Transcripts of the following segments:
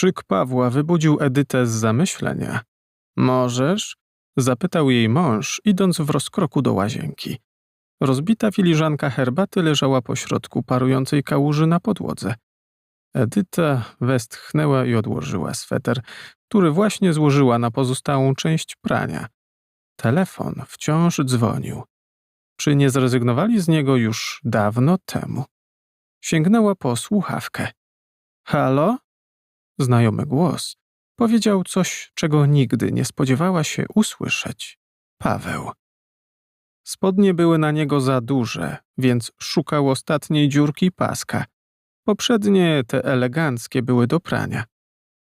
Krzyk Pawła wybudził Edytę z zamyślenia. Możesz? zapytał jej mąż, idąc w rozkroku do łazienki. Rozbita filiżanka herbaty leżała pośrodku parującej kałuży na podłodze. Edyta westchnęła i odłożyła sweter, który właśnie złożyła na pozostałą część prania. Telefon wciąż dzwonił. Czy nie zrezygnowali z niego już dawno temu? Sięgnęła po słuchawkę. Halo? Znajomy głos powiedział coś, czego nigdy nie spodziewała się usłyszeć. Paweł. Spodnie były na niego za duże, więc szukał ostatniej dziurki paska. Poprzednie, te eleganckie, były do prania.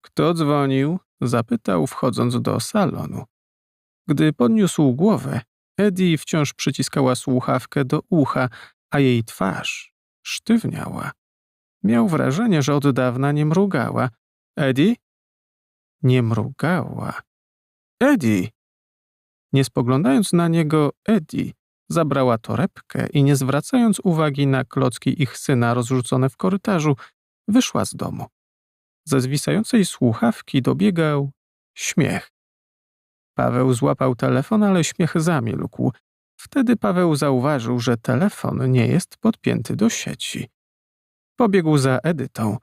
Kto dzwonił? zapytał, wchodząc do salonu. Gdy podniósł głowę, Eddie wciąż przyciskała słuchawkę do ucha, a jej twarz sztywniała. Miał wrażenie, że od dawna nie mrugała. Eddie? Nie mrugała. Eddie! Nie spoglądając na niego, Eddie zabrała torebkę i nie zwracając uwagi na klocki ich syna rozrzucone w korytarzu, wyszła z domu. Ze zwisającej słuchawki dobiegał śmiech. Paweł złapał telefon, ale śmiech zamilkł. Wtedy Paweł zauważył, że telefon nie jest podpięty do sieci. Pobiegł za Edytą.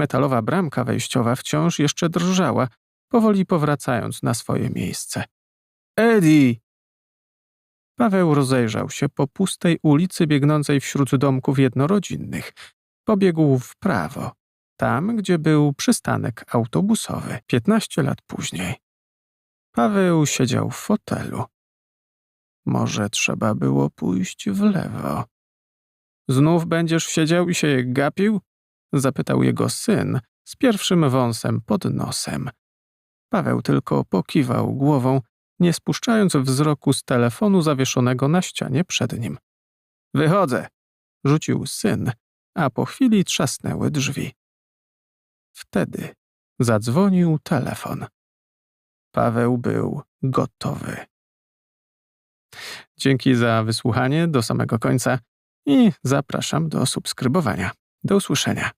Metalowa bramka wejściowa wciąż jeszcze drżała, powoli powracając na swoje miejsce. Eddie! Paweł rozejrzał się po pustej ulicy biegnącej wśród domków jednorodzinnych. Pobiegł w prawo, tam, gdzie był przystanek autobusowy, piętnaście lat później. Paweł siedział w fotelu. Może trzeba było pójść w lewo. Znów będziesz siedział i się gapił? Zapytał jego syn z pierwszym wąsem pod nosem. Paweł tylko pokiwał głową, nie spuszczając wzroku z telefonu zawieszonego na ścianie przed nim. Wychodzę, rzucił syn, a po chwili trzasnęły drzwi. Wtedy zadzwonił telefon. Paweł był gotowy. Dzięki za wysłuchanie do samego końca i zapraszam do subskrybowania. Do usłyszenia.